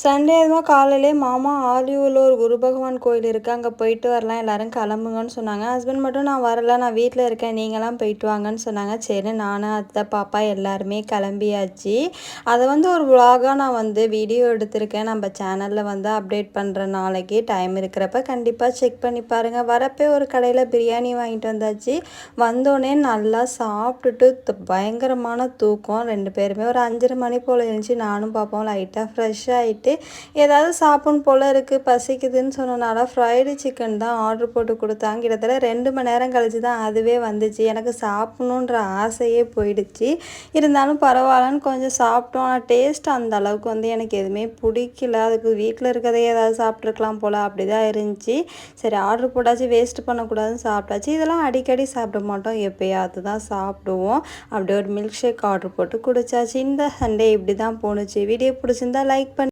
Sunday அதுவும் காலையிலே மாமா ஆலியூரில் ஒரு குரு பகவான் கோயில் இருக்குது அங்கே போயிட்டு வரலாம். எல்லோரும் கிளம்புங்கன்னு சொன்னாங்க. ஹஸ்பண்ட் மட்டும் நான் வரல. நான் வீட்டில் இருக்கேன். நீங்களாம் போயிட்டு வாங்கன்னு சொன்னாங்க. சரி நானும் அத்தை பாப்பா எல்லாருமே கிளம்பியாச்சு. அதை வந்து ஒரு விலாகாக நான் வந்து வீடியோ எடுத்திருக்கேன். நம்ம சேனலில் வந்து அப்டேட் பண்ணுற நாளைக்கு டைம் இருக்கிறப்ப கண்டிப்பாக செக் பண்ணி பாருங்கள் வரப்பே ஒரு கடையில் பிரியாணி வாங்கிட்டு வந்தாச்சு. வந்தோடனே நல்லா சாப்பிட்டுட்டு பயங்கரமான தூக்கம். ரெண்டு பேருமே ஒரு அஞ்சரை மணி போல் இருந்துச்சு. நானும் பார்ப்போம் லைட்டாக ஃப்ரெஷ் ஆகிட்டு நைட்டு ஏதாவது சாப்பிட்ணும் போல் இருக்குது பசிக்குதுன்னு சொன்னனால ஃப்ரைடு சிக்கன் தான் ஆர்டர் போட்டு கொடுத்தாங்க கிட்டத்தட்ட ரெண்டு மணி நேரம் கழிச்சு தான் அதுவே வந்துச்சு. எனக்கு சாப்பிட்ணுன்ற ஆசையே போயிடுச்சு. இருந்தாலும் பரவாயில்லன்னு கொஞ்சம் சாப்பிட்டோம். ஆனால் டேஸ்ட் அந்த அளவுக்கு வந்து எனக்கு எதுவுமே பிடிக்கல. அதுக்கு வீட்டில் இருக்கதே ஏதாவது சாப்பிட்ருக்கலாம் போல் அப்படி தான் இருந்துச்சு. சரி ஆர்டர் போட்டாச்சு வேஸ்ட் பண்ணக்கூடாதுன்னு சாப்பிட்டாச்சு. இதெல்லாம் அடிக்கடி சாப்பிட மாட்டோம். எப்போயாவது தான் சாப்பிடுவோம். அப்படியே ஒரு மில்க் ஷேக் ஆர்டர் போட்டு குடிச்சாச்சு. இந்த சண்டே இப்படி தான் போணுச்சு. வீடியோ பிடிச்சிருந்தா லைக் பண்ணி.